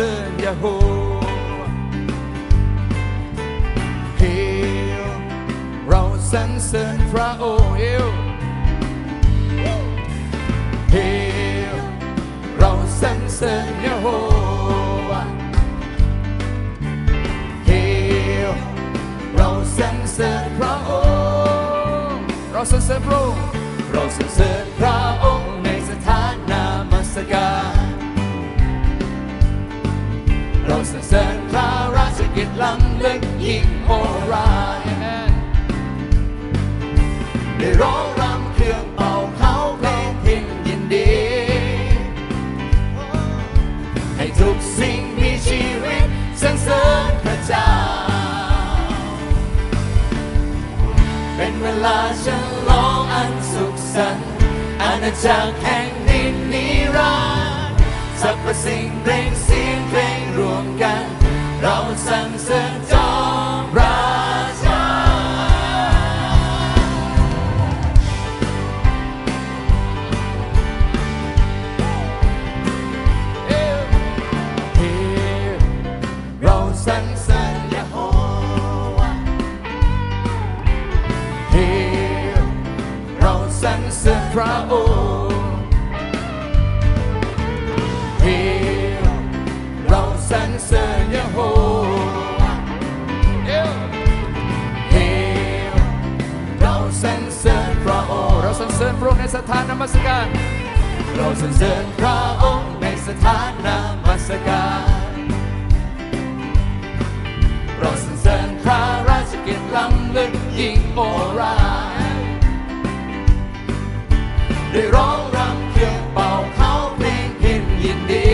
ยโฮเฮลเราสรรเสริญพระองค์เฮลเฮลเราสรรเสริญยโฮวาเฮลเราสรรเสริญพระองค์เราสรรเสริญพระองค์เราสรรเสริญ จล้ำลึกยิ่งโหราได้ร้องรำเครื่องเป่าเขาเพลงพินยินดี ให้ทุกสิ่งมีชีวิตสรรเสริญพระเจ้า เป็นเวลาฉลองอันสุขสันต์อาณาจักรแห่งดินนิรันดร์สรรพสิ่งเพลงเสียงเพลงรวมกัน เราสรรเสริญ เราสรรเสริญยะโฮวาเฮลเราสรรเสริญพระองค์เฮลเราสรรเสริญยะโฮวาเฮลเราสรรเสริญพระองค์เราสรรเสริญพระองค์ในสถานนมัสการเราสรรเสริญพระองค์ในสถานนมัสการ ราได้ร้องรำเครื่องเป่าเขาเพลงเพินยินดี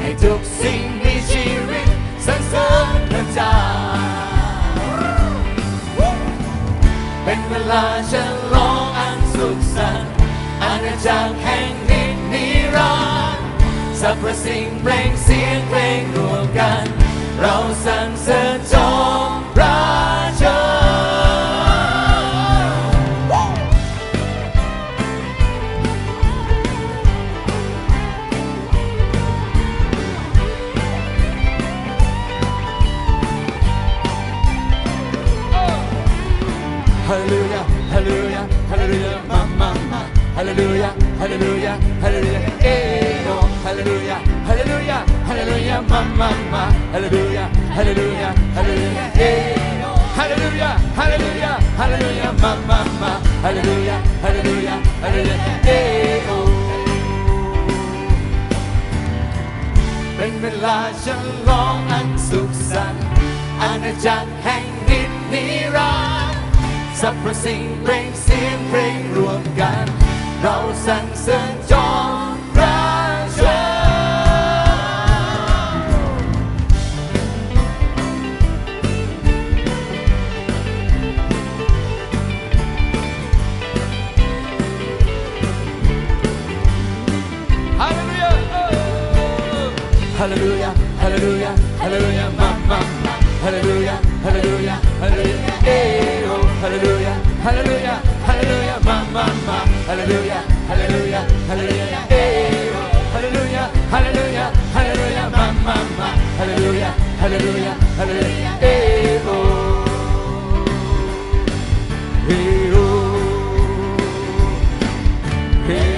ให้ทุกสิ่งมีชีวิตสรรเสริญพระเจ้าเป็นเวลาฉลองอันสุขสันต์อาณาจักรแห่งนินิรันดร์สรรพสิ่งเพลงเสียงเพลงรวมกัน เราสรรเสริญ Hallelujah, hallelujah, hallelujah, mama, ma. Hallelujah, hallelujah, hallelujah, eh, oh. Hallelujah, hallelujah, hallelujah, mama, ma. Hallelujah, hallelujah, hallelujah, eh, oh. Hallelujah, hallelujah, hallelujah, mama, mama. Hallelujah, hallelujah, hallelujah, eh, oh. เป็นเวลาฉลองอันสุขสันต์อาณาจักรแห่งดินนิรันดร์ สรรพสิ่งเพลงเสียงเพลงรวมกัน เราสั่งเสริญจอมพระชนฮาเลลูยาฮาเลลูยาฮาเลลูยาฮาเลลูยามามาฮาเลลูยาฮาเลลูยาฮาเลลูยาเอโ hallelujah, hallelujah, hallelujah, ma, ma, ma, hallelujah, hallelujah, hallelujah, hey, hallelujah, hallelujah, hallelujah, ma, ma, ma, hallelujah, hallelujah, hallelujah, hey, oh, hey, oh, hey.